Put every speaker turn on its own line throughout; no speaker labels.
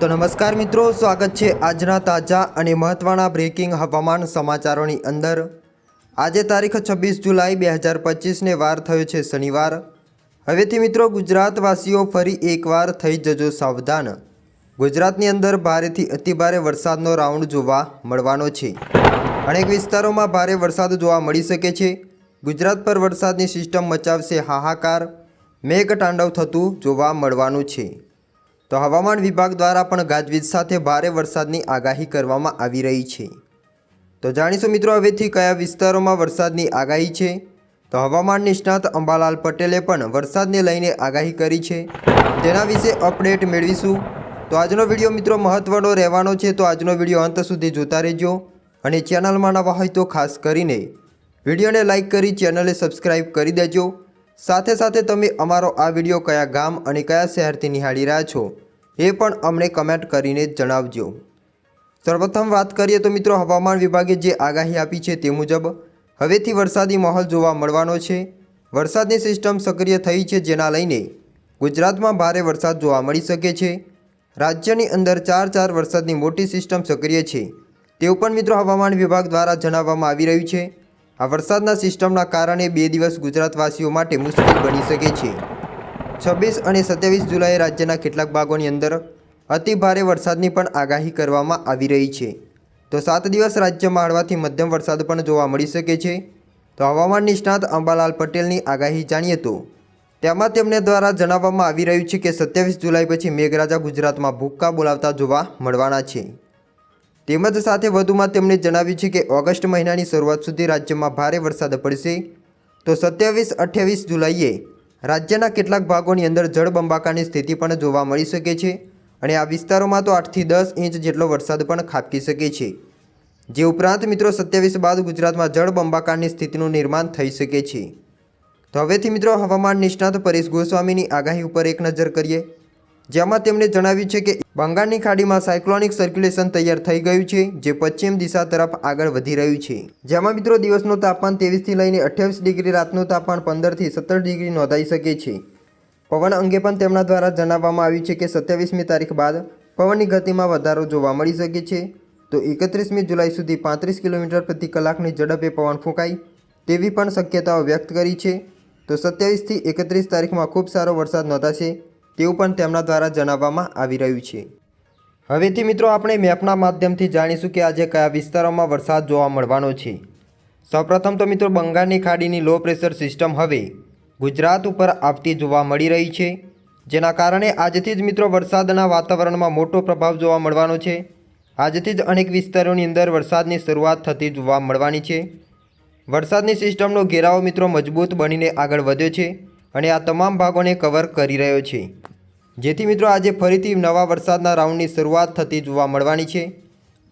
તો નમસ્કાર મિત્રો, સ્વાગત છે આજના તાજા અને મહત્ત્વના બ્રેકિંગ હવામાન સમાચારોની અંદર. આજે તારીખ છવ્વીસ જુલાઈ બે હજાર પચીસને વાર થયો છે શનિવાર. હવેથી મિત્રો, ગુજરાતવાસીઓ ફરી એકવાર થઈ જજો સાવધાન. ગુજરાતની અંદર ભારેથી અતિભારે વરસાદનો રાઉન્ડ જોવા મળવાનો છે. અનેક વિસ્તારોમાં ભારે વરસાદ જોવા મળી શકે છે. ગુજરાત પર વરસાદની સિસ્ટમ મચાવશે હાહાકાર. મેઘ તાંડવ થતું જોવા મળવાનું છે. તો હવામાન વિભાગ દ્વારા પણ ગાજવીજ સાથે ભારે વરસાદની આગાહી કરવામાં આવી રહી છે. તો જાણીશું મિત્રો હવેથી કયા વિસ્તારોમાં વરસાદની આગાહી છે? તો હવામાન નિષ્ણાત અંબાલાલ પટેલે પણ વરસાદને લઈને આગાહી કરી છે. તેના વિશે અપડેટ મેળવીશું. તો આજનો વીડિયો મિત્રો મહત્ત્વનો રહેવાનો છે તો આજનો વીડિયો અંત સુધી જોતા રહેજો અને ચેનલમાં નવા હોય તો ખાસ કરીને વિડીયોને લાઇક કરી ચેનલને સબસ્ક્રાઇબ કરી દેજો. સાથે સાથે તમે અમારો આ વીડિયો કયા ગામ અને કયા શહેરથી નિહાળી રહ્યા છો? એ પણ અમને કમેન્ટ કરીને જણાવજો. સર્વપ્રથમ વાત કરીએ તો મિત્રો હવામાન વિભાગે જે આગાહી આપી છે તે મુજબ હવેથી વરસાદી માહોલ જોવા મળવાનો છે. વરસાદની સિસ્ટમ સક્રિય થઈ છે જેના લઈને ગુજરાતમાં ભારે વરસાદ જોવા મળી શકે છે. રાજ્યની અંદર ચાર ચાર વરસાદની મોટી સિસ્ટમ સક્રિય છે. તેવું પણ મિત્રો હવામાન વિભાગ દ્વારા જણાવવામાં આવી રહ્યું છે. આ વરસાદના સિસ્ટમના કારણે બે દિવસ ગુજરાતવાસીઓ માટે મુશ્કેલ બની શકે છે. છવ્વીસ અને સત્યાવીસ જુલાઈએ રાજ્યના કેટલાક ભાગોની અંદર અતિ ભારે વરસાદની પણ આગાહી કરવામાં આવી રહી છે. તો સાત દિવસ રાજ્યમાં હળવાથી મધ્યમ વરસાદ પણ જોવા મળી શકે છે. તો હવામાન નિષ્ણાત અંબાલાલ પટેલની આગાહી જાણીએ તો, તેમાં તેમને દ્વારા જણાવવામાં આવી રહ્યું છે કે સત્યાવીસ જુલાઈ પછી મેઘરાજા ગુજરાતમાં ભૂક્કા બોલાવતા જોવા મળવાના છે. તેમજ સાથે વધુમાં તેમણે જણાવ્યું છે કે ઓગસ્ટ મહિનાની શરૂઆત સુધી રાજ્યમાં ભારે વરસાદ પડશે. તો સત્યાવીસ અઠ્યાવીસ જુલાઈએ રાજ્યના કેટલાક ભાગોની અંદર જળબંબાકારની સ્થિતિ પણ જોવા મળી શકે છે અને આ વિસ્તારોમાં તો આઠથી દસ ઇંચ જેટલો વરસાદ પણ ખાબકી શકે છે. જે ઉપરાંત મિત્રો સત્યાવીસ બાદ ગુજરાતમાં જળબંબાકારની સ્થિતિનું નિર્માણ થઈ શકે છે. તો હવેથી મિત્રો હવામાન નિષ્ણાત પરેશ ગોસ્વામીની આગાહી ઉપર એક નજર કરીએ. જેમાં તેમણે જણાવ્યું છે કે બંગાળની ખાડીમાં સાયક્લોનિક સર્ક્યુલેશન તૈયાર થઈ ગયું છે, જે પશ્ચિમ દિશા તરફ આગળ વધી રહ્યું છે. જેમાં મિત્રો દિવસનું તાપમાન તેવીસથી લઈને અઠ્યાવીસ ડિગ્રી, રાતનું તાપમાન પંદરથી સત્તર ડિગ્રી નોંધાઈ શકે છે. પવન અંગે પણ તેમના દ્વારા જણાવવામાં આવ્યું છે કે સત્યાવીસમી તારીખ બાદ પવનની ગતિમાં વધારો જોવા મળી શકે છે. તો એકત્રીસમી જુલાઈ સુધી પાંત્રીસ કિલોમીટર પ્રતિ કલાકની ઝડપે પવન ફૂંકાય તેવી પણ શક્યતાઓ વ્યક્ત કરી છે. તો સત્યાવીસથી એકત્રીસ તારીખમાં ખૂબ સારો વરસાદ નોંધાશે તેવું પણ તેમના દ્વારા જણાવવામાં આવી રહ્યું છે. હવેથી મિત્રો આપણે મેપના માધ્યમથી જાણીશું કે આજે કયા વિસ્તારોમાં વરસાદ જોવા મળવાનો છે. સૌપ્રથમ તો મિત્રો બંગાળની ખાડીની લો પ્રેશર સિસ્ટમ હવે ગુજરાત ઉપર આવતી જોવા મળી રહી છે. જેના કારણે આજથી જ મિત્રો વરસાદના વાતાવરણમાં મોટો પ્રભાવ જોવા મળવાનો છે. આજથી જ અનેક વિસ્તારોની અંદર વરસાદની શરૂઆત થતી જોવા મળવાની છે. વરસાદની સિસ્ટમનો ઘેરાવો મિત્રો મજબૂત બનીને આગળ વધ્યો છે. અને આ તમામ ભાગોને કવર કરી રહ્યો છે. જેથી મિત્રો આજે ફરીથી નવા વરસાદના રાઉન્ડની શરૂઆત થતી જોવા મળવાની છે.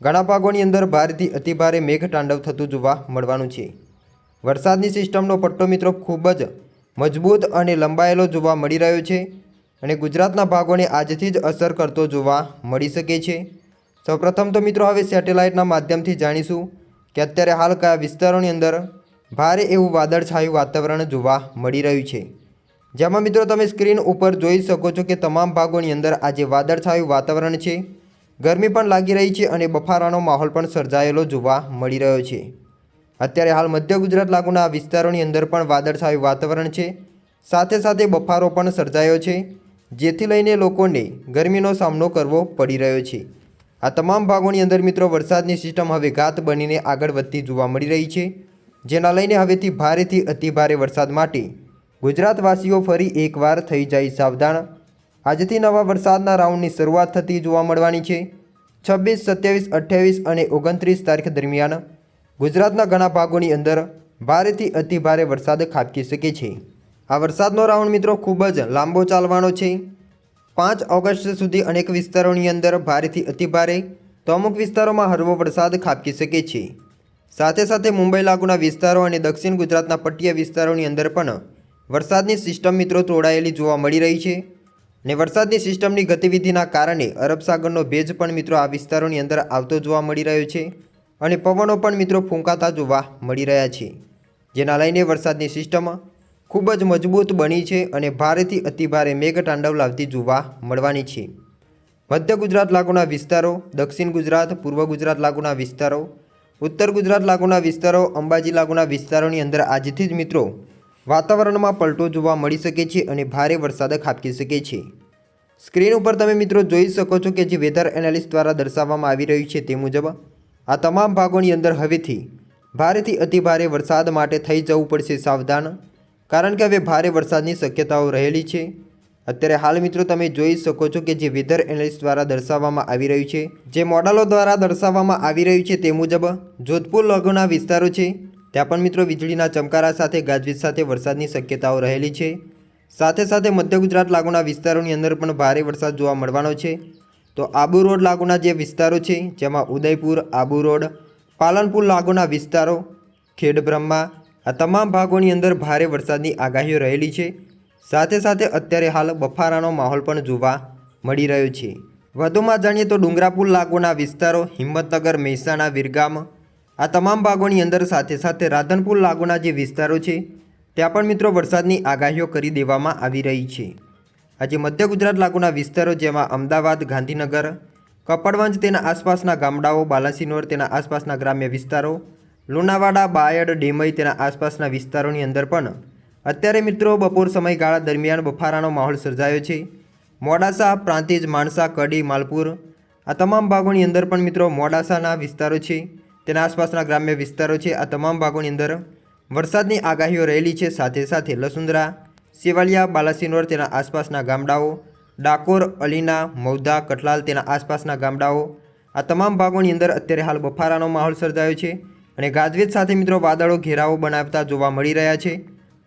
ઘણા ભાગોની અંદર ભારેથી અતિભારે મેઘતાંડવ થતું જોવા મળવાનું છે. વરસાદની સિસ્ટમનો પટ્ટો મિત્રો ખૂબ જ મજબૂત અને લંબાયેલો જોવા મળી રહ્યો છે અને ગુજરાતના ભાગોને આજથી જ અસર કરતો જોવા મળી શકે છે. સૌપ્રથમ તો મિત્રો હવે સેટેલાઇટના માધ્યમથી જાણીશું કે અત્યારે હાલ કયા વિસ્તારોની અંદર ભારે એવું વાદળછાયું વાતાવરણ જોવા મળી રહ્યું છે. જેમાં મિત્રો તમે સ્ક્રીન ઉપર જોઈ શકો છો કે તમામ ભાગોની અંદર આજે વાદળછાયું વાતાવરણ છે. ગરમી પણ લાગી રહી છે અને બફારાનો માહોલ પણ સર્જાયેલો જોવા મળી રહ્યો છે. અત્યારે હાલ મધ્ય ગુજરાત લાગુના વિસ્તારોની અંદર પણ વાદળછાયું વાતાવરણ છે. સાથે સાથે બફારો પણ સર્જાયો છે, જેથી લઈને લોકોને ગરમીનો સામનો કરવો પડી રહ્યો છે. આ તમામ ભાગોની અંદર મિત્રો વરસાદની સિસ્ટમ હવે ઘાત બનીને આગળ વધતી જોવા મળી રહી છે, જેના લઈને હવેથી ભારેથી અતિભારે વરસાદ માટે ગુજરાતવાસીઓ ફરી એકવાર થઈ જાય સાવધાન. આજથી નવા વરસાદના રાઉન્ડની શરૂઆત થતી જોવા મળવાની છે. છવ્વીસ, સત્યાવીસ, અઠ્યાવીસ અને ઓગણત્રીસ તારીખ દરમિયાન ગુજરાતના ઘણા ભાગોની અંદર ભારેથી અતિભારે વરસાદ ખાબકી શકે છે. આ વરસાદનો રાઉન્ડ મિત્રો ખૂબ જ લાંબો ચાલવાનો છે. પાંચ ઓગસ્ટ સુધી અનેક વિસ્તારોની અંદર ભારેથી અતિભારે તો અમુક વિસ્તારોમાં હળવો વરસાદ ખાબકી શકે છે. સાથે સાથે મુંબઈ લાગુના વિસ્તારો અને દક્ષિણ ગુજરાતના પટ્ટીય વિસ્તારોની અંદર પણ વરસાદની સિસ્ટમ મિત્રો તોડાયેલી જોવા મળી રહી છે ને વરસાદની સિસ્ટમની ગતિવિધિના કારણે અરબ સાગરનો ભેજ પણ મિત્રો આ વિસ્તારોની અંદર આવતો જોવા મળી રહ્યો છે અને પવનો પણ મિત્રો ફૂંકાતા જોવા મળી રહ્યા છે. જેના લઈને વરસાદની સિસ્ટમ ખૂબ જ મજબૂત બની છે અને ભારેથી અતિભારે મેઘતાંડવ લાવતી જોવા મળવાની છે. મધ્ય ગુજરાત લાગુના વિસ્તારો, દક્ષિણ ગુજરાત, પૂર્વ ગુજરાત લાગુના વિસ્તારો, ઉત્તર ગુજરાત લાગુના વિસ્તારો, અંબાજી લાગુના વિસ્તારોની અંદર આજથી જ મિત્રો વાતાવરણમાં પલટો જોવા મળી શકે છે અને ભારે વરસાદ ખાબકી શકે છે. સ્ક્રીન ઉપર તમે મિત્રો જોઈ શકો છો કે જે વેધર એનાલિસ્ટ દ્વારા દર્શાવવામાં આવી રહ્યું છે તે મુજબ, આ તમામ ભાગોની અંદર હવેથી ભારેથી અતિભારે વરસાદ માટે થઈ જવું પડશે સાવધાન, કારણ કે હવે ભારે વરસાદની શક્યતાઓ રહેલી છે. અત્યારે હાલ મિત્રો તમે જોઈ શકો છો કે જે વેધર એનાલિસ્ટ દ્વારા દર્શાવવામાં આવી રહ્યું છે, જે મોડલો દ્વારા દર્શાવવામાં આવી રહ્યું છે તે મુજબ, જોધપુર લઘુના વિસ્તારો છે ત્યાં પણ મિત્રો વીજળીના ચમકારા સાથે ગાજવીજ સાથે વરસાદની શક્યતાઓ રહેલી છે. સાથે સાથે મધ્ય ગુજરાત લાગુના વિસ્તારોની અંદર પણ ભારે વરસાદ જોવા મળવાનો છે. તો આબુ રોડ લાગુના જે વિસ્તારો છે, જેમાં ઉદયપુર, આબુ રોડ, પાલનપુર લાગુના વિસ્તારો ખેડબ્રહ્મા આ તમામ ભાગોની અંદર ભારે વરસાદની આગાહીઓ રહેલી છે. સાથે સાથે અત્યારે હાલ બફારાનો માહોલ પણ જોવા મળી રહ્યો છે. વધુમાં જાણીએ તો ડુંગરાપુર લાગુના વિસ્તારો, હિંમતનગર, મહેસાણા, વિરગામ આ તમામ ભાગોની અંદર સાથે સાથે રાધનપુર લાગુના જે વિસ્તારો છે, ત્યાં પણ મિત્રો વરસાદની આગાહીઓ કરી દેવામાં આવી રહી છે. આજે મધ્ય ગુજરાત લાગુના વિસ્તારો જેમાં અમદાવાદ, ગાંધીનગર, કપડવંજ તેના આસપાસના ગામડાઓ, બાલાસિનોર તેના આસપાસના ગ્રામ્ય વિસ્તારો, લુણાવાડા, બાયડ, ડેમઈ તેના આસપાસના વિસ્તારોની અંદર પણ અત્યારે મિત્રો બપોર સમયગાળા દરમિયાન બફારાનો માહોલ સર્જાયો છે. મોડાસા, પ્રાંતિજ, માણસા, કડી, માલપુર આ તમામ ભાગોની અંદર પણ મિત્રો મોડાસાના વિસ્તારો છે. તેના આસપાસના ગ્રામ્ય વિસ્તારો છે. આ તમામ ભાગોની અંદર વરસાદની આગાહીઓ રહેલી છે. સાથે સાથે લસુંદરા, સેવાલિયા, બાલાસિનોર તેના આસપાસના ગામડાઓ, ડાકોર, અલીના, મૌધા, કઠલાલ તેના આસપાસના ગામડાઓ. આ તમામ ભાગોની અંદર અત્યારે હાલ બફારાનો માહોલ સર્જાયો છે અને ગાજવીજ સાથે મિત્રો વાદળો ઘેરાવો બનાવતા જોવા મળી રહ્યા છે.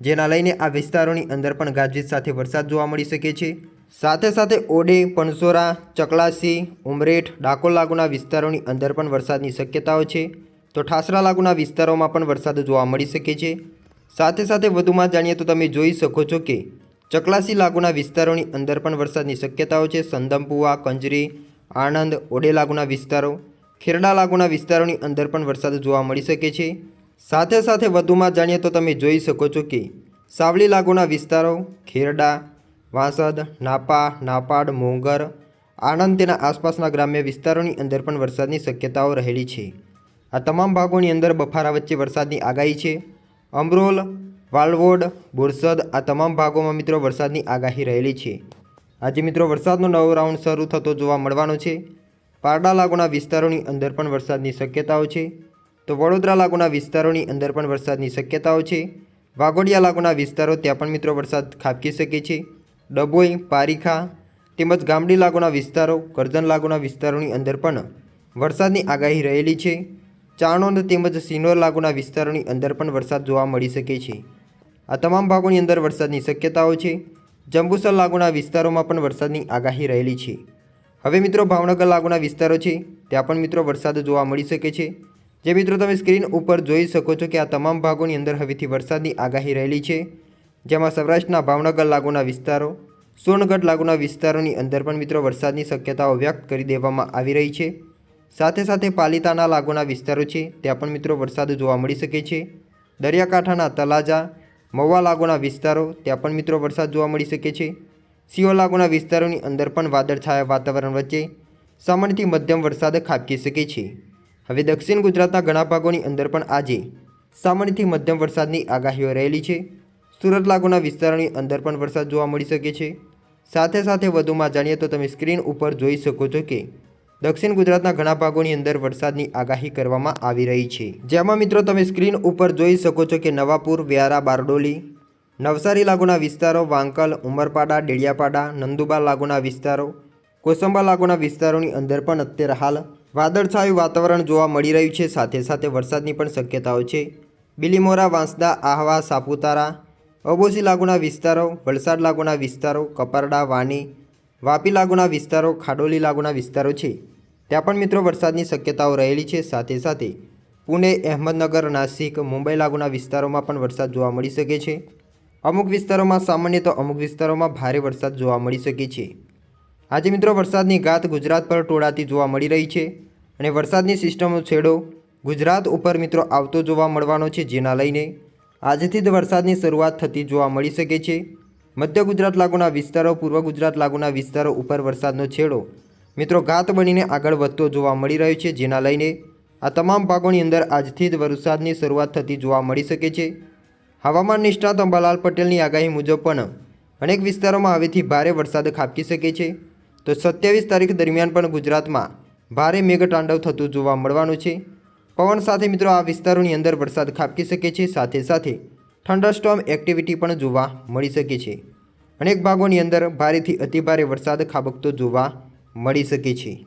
જેના લઈને આ વિસ્તારોની અંદર પણ ગાજવીજ સાથે વરસાદ જોવા મળી શકે છે. સાથે સાથે ઓડે, પણસોરા, ચકલાસી, ઉમરેઠ, ડાકોર લાગુના વિસ્તારોની અંદર પણ વરસાદની શક્યતાઓ છે. તો ઠાસરા લાગુના વિસ્તારોમાં પણ વરસાદ જોવા મળી શકે છે. સાથે સાથે વધુમાં જાણીએ તો તમે જોઈ શકો છો કે ચકલાસી લાગુના વિસ્તારોની અંદર પણ વરસાદની શક્યતાઓ છે. સંદમપુવા, કંજરી, આણંદ, ઓડે લાગુના વિસ્તારો, ખેરડા લાગુના વિસ્તારોની અંદર પણ વરસાદ જોવા મળી શકે છે. સાથે સાથે વધુમાં જાણીએ તો તમે જોઈ શકો છો કે સાવલી લાગુના વિસ્તારો, ખેરડા વાંસદ, નાપા, નાપાડ મોંગર આણંદ તેના આસપાસના ગ્રામ્ય વિસ્તારોની અંદર પણ વરસાદની શક્યતાઓ રહેલી છે. આ તમામ ભાગોની અંદર બફારા વચ્ચે વરસાદની આગાહી છે. અમરોલ, વાલવોડ, બોરસદ આ તમામ ભાગોમાં મિત્રો વરસાદની આગાહી રહેલી છે. આજે મિત્રો વરસાદનો નવો રાઉન્ડ શરૂ થતો જોવા મળવાનો છે. પારડા લાગુના વિસ્તારોની અંદર પણ વરસાદની શક્યતાઓ છે. તો વડોદરા લાગુના વિસ્તારોની અંદર પણ વરસાદની શક્યતાઓ છે. વાઘોડિયા લાગુના વિસ્તારો ત્યાં પણ મિત્રો વરસાદ ખાબકી શકે છે. ડભોઈ, પારીખા તેમજ ગામડી લાગુના વિસ્તારો, કરજણ લાગુના વિસ્તારોની અંદર પણ વરસાદની આગાહી રહેલી છે. ચાણોદ તેમજ સિનોર લાગુના વિસ્તારોની અંદર પણ વરસાદ જોવા મળી શકે છે. આ તમામ ભાગોની અંદર વરસાદની શક્યતાઓ છે. જંબુસર લાગુના વિસ્તારોમાં પણ વરસાદની આગાહી રહેલી છે. હવે મિત્રો ભાવનગર લાગુના વિસ્તારો છે, ત્યાં પણ મિત્રો વરસાદ જોવા મળી શકે છે. જે મિત્રો તમે સ્ક્રીન ઉપર જોઈ શકો છો કે આ તમામ ભાગોની અંદર હવેથી વરસાદની આગાહી રહેલી છે. જેમાં સૌરાષ્ટ્રના ભાવનગર લાગુના વિસ્તારો સોનગઢ લાગુના વિસ્તારોની અંદર પણ મિત્રો વરસાદની શક્યતાઓ વ્યક્ત કરી દેવામાં આવી રહી છે. સાથે સાથે પાલિતાના લાગુના વિસ્તારો છે, ત્યાં પણ મિત્રો વરસાદ જોવા મળી શકે છે. દરિયાકાંઠાના તલાજા મવા લાગુના વિસ્તારો, ત્યાં પણ મિત્રો વરસાદ જોવા મળી શકે છે. સિયો લાગુના વિસ્તારોની અંદર પણ વાદળછાયા વાતાવરણ વચ્ચે સામાન્યથી મધ્યમ વરસાદ ખાબકી શકે છે. હવે દક્ષિણ ગુજરાતના ઘણા ભાગોની અંદર પણ આજે સામાન્યથી મધ્યમ વરસાદની આગાહીઓ રહેલી છે. સુરત લાગુના વિસ્તારોની અંદર પણ વરસાદ જોવા મળી શકે છે. સાથે સાથે વધુમાં જાણીએ તો તમે સ્ક્રીન ઉપર જોઈ શકો છો કે દક્ષિણ ગુજરાતના ઘણા ભાગોની અંદર વરસાદની આગાહી કરવામાં આવી રહી છે. જેમાં મિત્રો તમે સ્ક્રીન ઉપર જોઈ શકો છો કે નવાપુર, વ્યારા, બારડોલી, નવસારી લાગુના વિસ્તારો, વાંકલ, ઉમરપાડા, ડેડિયાપાડા નંદુબા લાગુના વિસ્તારો, કોસંબા લાગુના વિસ્તારોની અંદર પણ અત્યારે હાલ વાદળછાયું વાતાવરણ જોવા મળી રહ્યું છે. સાથે સાથે વરસાદની પણ શક્યતાઓ છે. બિલીમોરા, વાંસદા, આહવા, સાપુતારા અબોસી લાગુના વિસ્તારો, વલસાડ લાગુના વિસ્તારો, કપરડા, વાની, વાપી લાગુના વિસ્તારો, ખાડોલી લાગુના વિસ્તારો છે. ત્યાં પણ મિત્રો વરસાદની શક્યતાઓ રહેલી છે. સાથે સાથે પુણે, અહેમદનગર, નાસિક, મુંબઈ લાગુના વિસ્તારોમાં પણ વરસાદ જોવા મળી શકે છે. અમુક વિસ્તારોમાં સામાન્ય તો અમુક વિસ્તારોમાં ભારે વરસાદ જોવા મળી શકે છે. આજે મિત્રો વરસાદની ગાત ગુજરાત પર ટોળાતી જોવા મળી રહી છે અને વરસાદની સિસ્ટમનો છેડો ગુજરાત ઉપર મિત્રો આવતો જોવા મળવાનો છે, જેના લઈને આજથી જ વરસાદની શરૂઆત થતી જોવા મળી શકે છે. મધ્ય ગુજરાત લાગુના વિસ્તારો, પૂર્વ ગુજરાત લાગુના વિસ્તારો ઉપર વરસાદનો છેડો મિત્રો ઘાત બનીને આગળ વધતો જોવા મળી રહ્યો છે, જેના લઈને આ તમામ ભાગોની અંદર આજથી જ વરસાદની શરૂઆત થતી જોવા મળી શકે છે. હવામાન નિષ્ણાત અંબાલાલ પટેલની આગાહી મુજબ પણ અનેક વિસ્તારોમાં હવેથી ભારે વરસાદ ખાબકી શકે છે. તો સત્યાવીસ તારીખ દરમિયાન પણ ગુજરાતમાં ભારે મેઘતાંડવ થતું જોવા મળવાનું છે. પવન સાથે મિત્રો આ વિસ્તારોની અંદર વરસાદ ખાબકી શકે છે. સાથે સાથે થંડરસ્ટોમ એક્ટિવિટી પણ જોવા મળી શકે છે. અનેક ભાગોની અંદર ભારેથી અતિભારે વરસાદ ખાબકતો જોવા મળી શકે છે.